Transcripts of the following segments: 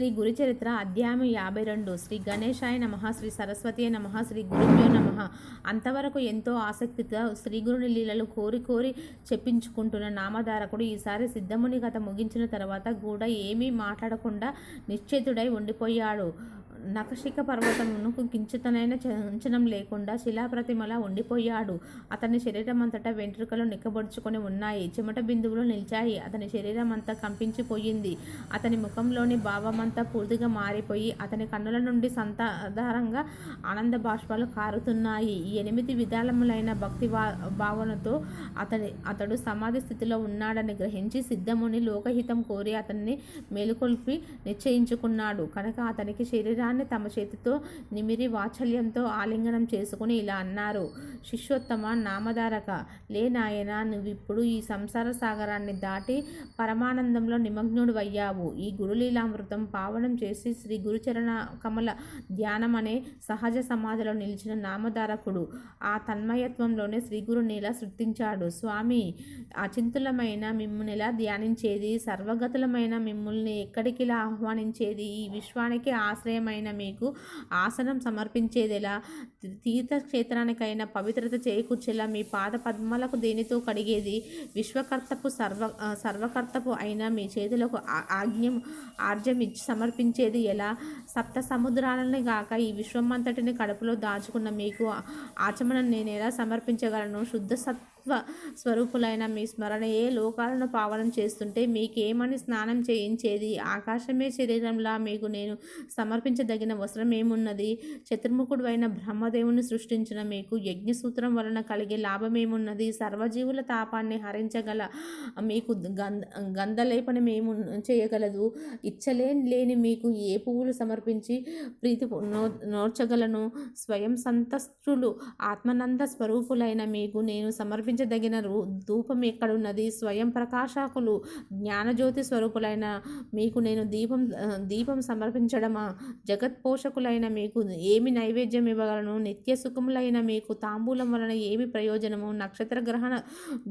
శ్రీ గురుచరిత్ర అధ్యాయం యాభై రెండు. శ్రీ గణేశాయ నమ శ్రీ సరస్వతి నమ శ్రీ గురుభ్యో నమ. అంతవరకు ఎంతో ఆసక్తిగా శ్రీ గురుని లీలలు కోరి కోరి చెప్పించుకుంటున్న నామధారకుడు ఈసారి సిద్ధముని కథ ముగించిన తర్వాత కూడా ఏమీ మాట్లాడకుండా నిశ్చేతుడై ఉండిపోయాడు. నఖశిఖ పర్వతమును కించితనైన చంచనం లేకుండా శిలాప్రతిమలా ఉండిపోయాడు. అతని శరీరం అంతటా వెంట్రుకలు నిక్కబొడుచుకొని ఉన్నాయి. చెమట బిందువులు నిలిచాయి. అతని శరీరం అంతా కంపించిపోయింది. అతని ముఖంలోని భావమంతా పూర్తిగా మారిపోయి అతని కన్నుల నుండి సంతాధారంగా ఆనంద బాష్పాలు కారుతున్నాయి. ఈ ఎనిమిది విధాలములైన భక్తి భావనతో అతని అతడు సమాధి స్థితిలో ఉన్నాడని గ్రహించి సిద్ధముని లోకహితం కోరి అతన్ని మేలుకొల్పి నిశ్చయించుకున్నాడు. కనుక అతనికి శరీరాన్ని తమ చేతితో నిమిరి వాత్సల్యంతో ఆలింగనం చేసుకుని ఇలా అన్నారు. శిష్యోత్తమ నామధారక లే నాయన నువ్విప్పుడు ఈ సంసార సాగరాన్ని దాటి పరమానందంలో నిమగ్నుడు అయ్యావు ఈ గురులీలామృతం పావనం చేసి శ్రీ గురుచరణ కమల ధ్యానం అనే సహజ సమాధిలో నిలిచిన నామధారకుడు. ఆ తన్మయత్వంలోనే శ్రీ గురుని ఇలా సృష్టించాడు. స్వామి అచింతులమైన మిమ్మల్ని ఎలా ధ్యానించేది సర్వగతులమైన మిమ్మల్ని ఎక్కడికి ఇలా ఆహ్వానించేది? ఈ విశ్వానికి ఆశ్రయమైన మీకు ఆసనం సమర్పించేది ఎలా తీర్థక్షేత్రానికైనా పవిత్రత చేకూర్చేలా మీ పాద పద్మాలకు దేనితో కడిగేది? విశ్వకర్తపు సర్వ సర్వకర్తపు అయిన మీ చేతులకు ఆజ్ఞం ఆర్జం ఇచ్చి సమర్పించేది ఎలా? సప్త సముద్రాలని గాక ఈ విశ్వమంతటిని కడుపులో దాచుకున్న మీకు ఆచమనం నేను ఎలా సమర్పించగలను? శుద్ధ సత్ స్వరూపులైన మీ స్మరణ ఏ లోకాలను పావనం చేస్తుంటే మీకేమని స్నానం చేయించేది? ఆకాశమే శరీరంలా మీకు నేను సమర్పించదగిన వస్త్రం ఏమున్నది? చతుర్ముఖుడు అయిన బ్రహ్మదేవుని సృష్టించిన మీకు యజ్ఞసూత్రం వలన కలిగే లాభమేమున్నది? సర్వజీవుల తాపాన్ని హరించగల మీకు గంధ గంధలేపనం ఏము చేయగలదు? ఇచ్చలే లేని మీకు ఏ పువ్వులు సమర్పించి ప్రీతి నో నోర్చగలను? స్వయం సంతస్తులు ఆత్మనంద స్వరూపులైన మీకు నేను సమర్పించదగిన రూ ధూపం ఎక్కడున్నది? స్వయం ప్రకాశకులు జ్ఞానజ్యోతి స్వరూపులైన మీకు నేను దీపం దీపం సమర్పించడమా? జగత్ పోషకులైన మీకు ఏమి నైవేద్యం ఇవ్వగలను? నిత్య సుఖములైన మీకు తాంబూలం వలన ఏమి ప్రయోజనము? నక్షత్ర గ్రహణ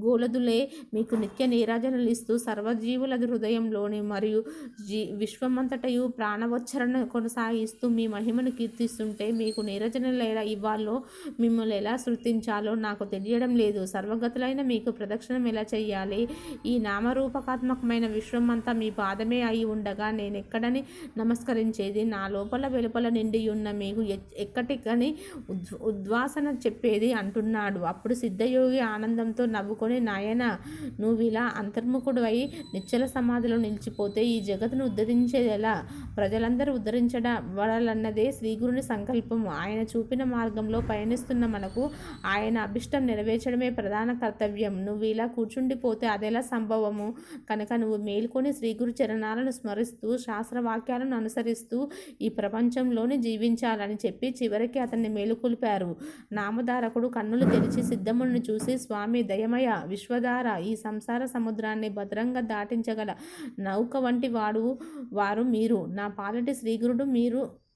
గోలదులే మీకు నిత్య నీరాజనలు ఇస్తూ సర్వజీవుల హృదయంలోని మరియు జీ విశ్వమంతటయు ప్రాణవచ్చరణ కొనసాగిస్తూ మీ మహిమను కీర్తిస్తుంటే మీకు నీరజనలు ఎలా ఇవ్వాలో మిమ్మల్ని ఎలా సృష్టించాలో నాకు తెలియడం లేదు. సర్వ సర్వగతులైన మీకు ప్రదక్షిణం ఎలా చేయాలి ఈ నామరూపకాత్మకమైన విశ్వం అంతా మీ పాదమే అయి ఉండగా నేను ఎక్కడని నమస్కరించేది? నా లోపల వెలుపల నిండి ఉన్న మీకు ఎ- ఎక్కటికని ఉద్ ఉద్వాసన చెప్పేది అంటున్నాడు. అప్పుడు సిద్ధయోగి ఆనందంతో నవ్వుకొని నాయన నువ్వు ఇలా అంతర్ముఖుడు అయి నిశ్చల సమాధిలో నిలిచిపోతే ఈ జగత్తును ఉద్ధరించేది ఎలా? ప్రజలందరూ ఉద్ధరించడవలన్నదే శ్రీగురుని సంకల్పం. ఆయన చూపిన మార్గంలో పయనిస్తున్న మనకు ఆయన అభిష్టం నెరవేర్చడమే ప్రధాన. కర్తవ్యం. నువ్వు ఇలా కూర్చుండిపోతే అదెలా సంభవము? కనుక నువ్వు మేల్కొని శ్రీగురు చరణాలను స్మరిస్తూ శాస్త్రవాక్యాలను అనుసరిస్తూ ఈ ప్రపంచంలోనే జీవించాలని చెప్పి చివరికి అతన్ని మేలుకొల్పారు. నామధారకుడు కన్నులు తెరిచి సిద్ధముని చూసి స్వామి దయమయ విశ్వధార ఈ సంసార సముద్రాన్ని భద్రంగా దాటించగల నౌక వంటి వాడు వారు మీరు. నా పాలటి శ్రీగురుడు మీరు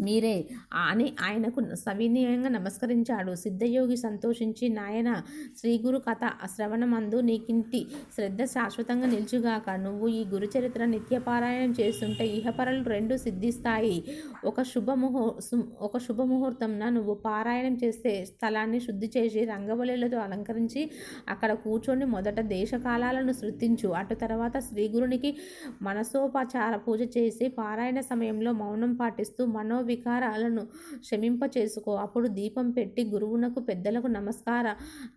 మీరే. అని ఆయనకు సవినయంగా నమస్కరించాడు. సిద్ధయోగి సంతోషించి నాయన శ్రీగురు కథ శ్రవణమందు నీకింటి శ్రద్ధ శాశ్వతంగా నిలుచుగాక. నువ్వు ఈ గురుచరిత్ర నిత్యపారాయణం చేస్తుంటే ఇహపరలు రెండు సిద్ధిస్తాయి. ఒక శుభముహూ సు- ఒక శుభముహూర్తంన నువ్వు పారాయణం చేస్తే స్థలాన్ని శుద్ధి చేసి రంగవల్లులతో అలంకరించి అక్కడ కూర్చొని మొదట దేశకాలాలను సృష్టించు. అటు తర్వాత శ్రీగురునికి మనసోపచార పూజ చేసి పారాయణ సమయంలో మౌనం పాటిస్తూ మనో శమింప చేసుకో అప్పుడు దీపం పెట్టి గురువునకు పెద్దలకు నమస్కార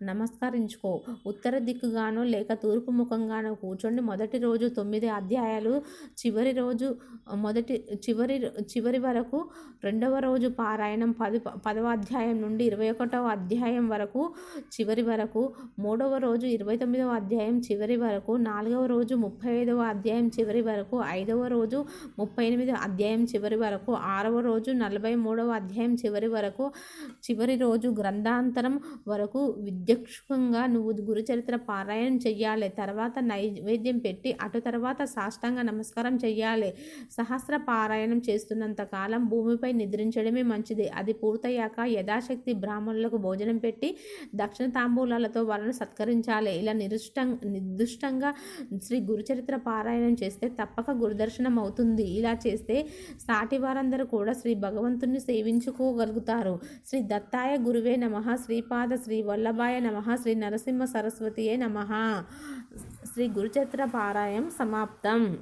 నమస్కరించుకో. ఉత్తర దిక్కుగానో లేక తూర్పు ముఖంగానో కూర్చొని మొదటి రోజు తొమ్మిది అధ్యాయాలు చివరి రోజు మొదటి చివరి చివరి వరకు రెండవ రోజు పారాయణం పది పదవ అధ్యాయం నుండి ఇరవై ఒకటవ అధ్యాయం వరకు చివరి వరకు మూడవ రోజు ఇరవై తొమ్మిదవ అధ్యాయం చివరి వరకు నాలుగవ రోజు ముప్పై ఐదవ అధ్యాయం చివరి వరకు ఐదవ రోజు ముప్పై ఎనిమిదవ అధ్యాయం చివరి వరకు ఆరవ రోజు రోజు నలభై మూడవ అధ్యాయం చివరి వరకు చివరి రోజు గ్రంథాంతరం వరకు విద్యక్షంగా నువ్వు గురుచరిత్ర పారాయణం చెయ్యాలి. తర్వాత నైవేద్యం పెట్టి అటు తర్వాత సాష్టాంగ నమస్కారం చెయ్యాలి. సహస్ర పారాయణం చేస్తున్నంత కాలం భూమిపై నిద్రించడమే మంచిది. అది పూర్తయ్యాక యథాశక్తి బ్రాహ్మణులకు భోజనం పెట్టి దక్షిణ తాంబూలాలతో వాళ్ళను సత్కరించాలి. ఇలా నిరుష్టం నిర్దుష్టంగా శ్రీ గురుచరిత్ర పారాయణం చేస్తే తప్పక గురుదర్శనం అవుతుంది ఇలా చేస్తే సాటి వారందరూ కూడా శ్రీ భగవంతుని సేవించుకోగలుగుతారు. శ్రీ దత్తాయ గురువే నమ శ్రీపాద శ్రీ వల్లభాయ నమ శ్రీ నరసింహ సరస్వతియే నమ. శ్రీ గురుచరిత్ర పారాయణం సమాప్తం.